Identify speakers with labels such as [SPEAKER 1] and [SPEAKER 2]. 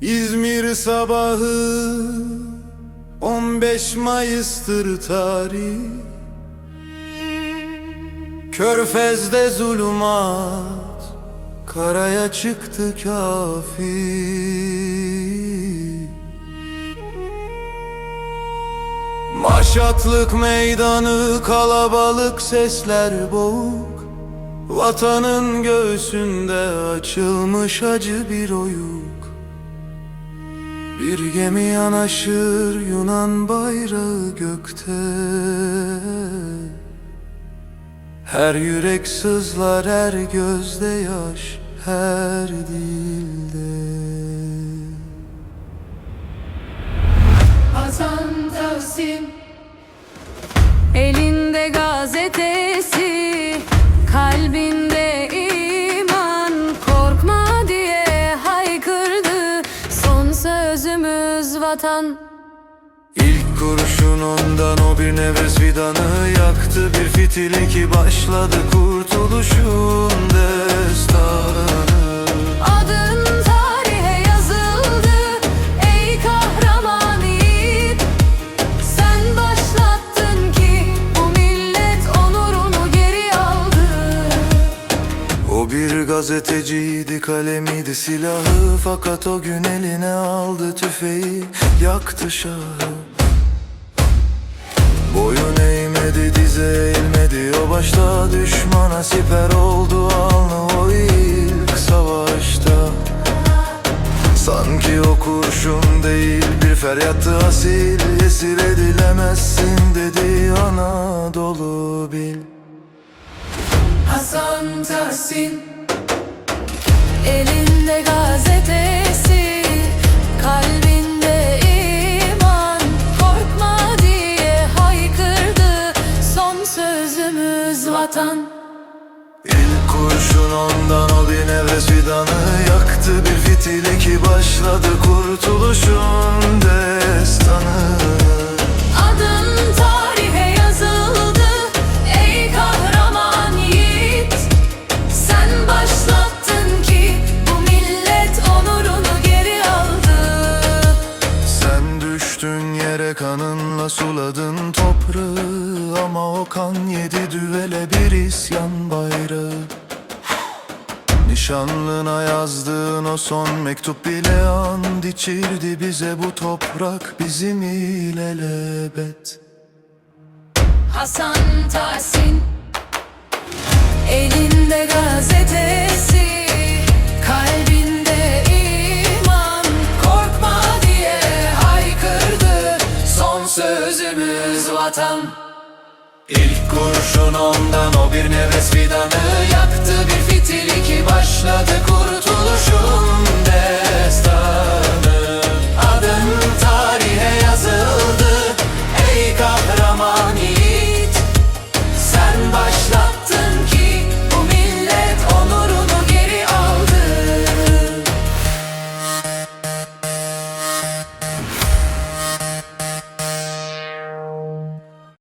[SPEAKER 1] İzmir sabahı 15 Mayıs'tır tarih. Körfez'de zulümat Karaya çıktı kafi Maşatlık meydanı kalabalık sesler boğuk. Vatanın göğsünde açılmış acı bir oyuk Bir gemi yanaşır Yunan bayrağı gökte. Her yürek sızlar her gözde yaş her dilde.
[SPEAKER 2] Hasan Tahsin
[SPEAKER 3] vatan.
[SPEAKER 1] İlk kurşun ondan o bir nefes fidanı yaktı. Bir fitili ki başladı kurtuluşun destanı bir gazeteciydi kalemiydi silahı. Fakat o gün eline aldı tüfeği yaktı şahı. Boyun eğmedi dize eğilmedi. O başta Düşmana siper oldu alnı o ilk savaşta. Sanki o kurşun değil bir feryattı asil. Esir edilemezsin dedi Anadolu bil.
[SPEAKER 2] Hasan Tahsin
[SPEAKER 3] Elinde gazetesi, kalbinde iman. Korkma diye haykırdı son sözümüz vatan.
[SPEAKER 1] İlk kurşun ondan o bir nefes fidanı yaktı. Bir fitili ki başladı kurtuluşun destanı suladın toprağı Ama o kan yedi düvele bir isyan bayrağı. Nişanlına yazdığın o son mektup bile and içirdi bize bu toprak bizim ilelebet.
[SPEAKER 3] Hasan Tahsin Elinde gazetesi vatan
[SPEAKER 1] İlk kurşun ondan o bir nefes fidanı yaktı Bir fitili ki başladı